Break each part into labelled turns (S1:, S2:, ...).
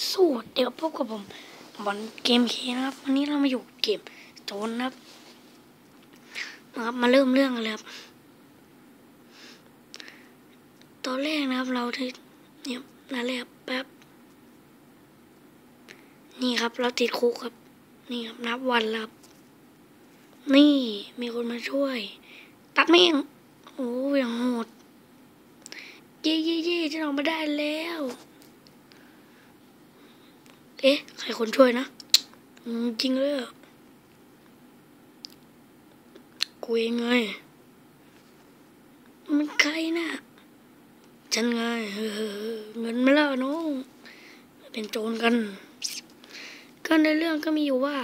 S1: สวัสดีครับพบกับผมบอลเกมเคนะครับ วันนี้เรามาอยู่เกมโจนนะครับนะครับมาเริ่มเรื่องกันเลยครับตอนแรกนะครับเราได้เนี่ยนั่นแหละแป๊บนี่ครับ เราติดคุกครับ นี่ครับนับวันแล้วครับ นี่มีคนมาช่วย ตัดแม่งโอ้ยอย่างโหดเย่เย่เย่จะออกมาได้แล้ว เอ๊ะ ใครคนช่วยนะจริงเลยกูเองไง มันใครนะฉันไงเออเงินไม่แล้วน้องเป็นโจรกัน ก็ในเรื่องก็มีอยู่ว่า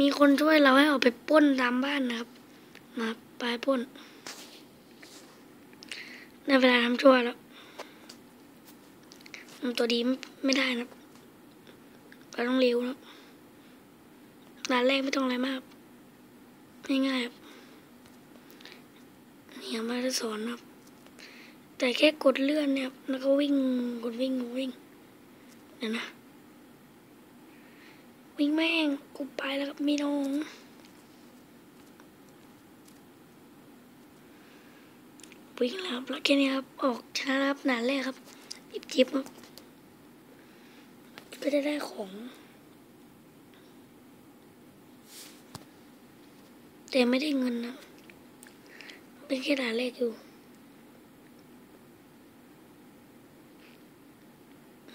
S1: มีคนช่วยเราให้ออกไปป้นตามบ้านนะครับ มาไปป้นในเวลาทำชั่วแล้วทำตัวดีไม่ได้นะเราต้องเร็วนะด่านแรกไม่ต้องอะไรมากง่ายๆครับนี่ยังไม่ได้สอนครับ แต่แค่กดเลื่อนเนี่ยแล้วก็วิ่งกดวิ่งกดวิ่งเดี๋ยวนะ วิ่งแม่งกูไปแล้วครับมีน้องวิ่งแล้วครับแล้วแค่นี้ครับ ออกชนะครับด่านแรกครับจิบจิบครับ ก็จะได้ของ แต่ไม่ได้เงินนะ เป็นแค่ด่านแรกอยู่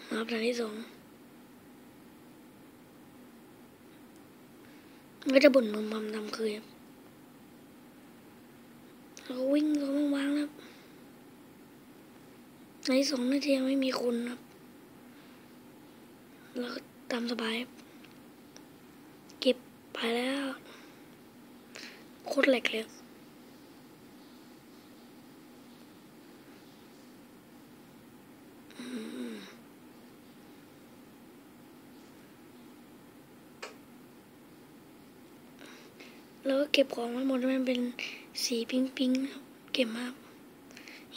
S1: ครับด่านที่สองก็จะบ่นมึมมำดำเคยครับเราวิ่งเราวางๆครับในสองนาทียังไม่มีคนครับ แล้วก็ตามสบาย เก็บไปแล้วโคตรแหลกเลยแล้วก็เก็บของทั้หมดมันเป็นสีพิงพิงๆเก็บมาก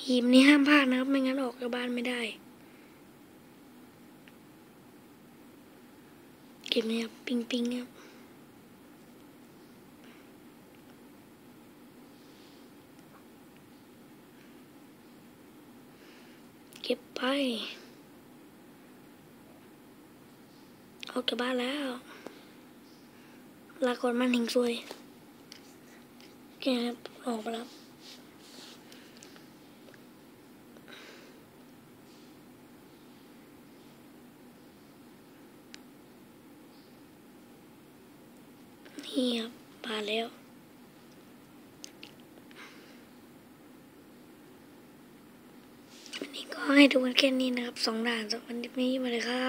S1: หีบนี้ห้ามพลาดนะครับ ไม่งั้นออกจากบ้านไม่ได้ เก็บเนี่ยครับ ปิงปิงครับเก็บไป ออกจากบ้านแล้ว ลาก่อนมันหิงซวยโอเคครับออกไปแล้ว นี่ครับมาแล้ว วันนี้ก็ให้ดูกันแค่นี้นะครับสองด่านสำหรับวันนี้มาเลยครับ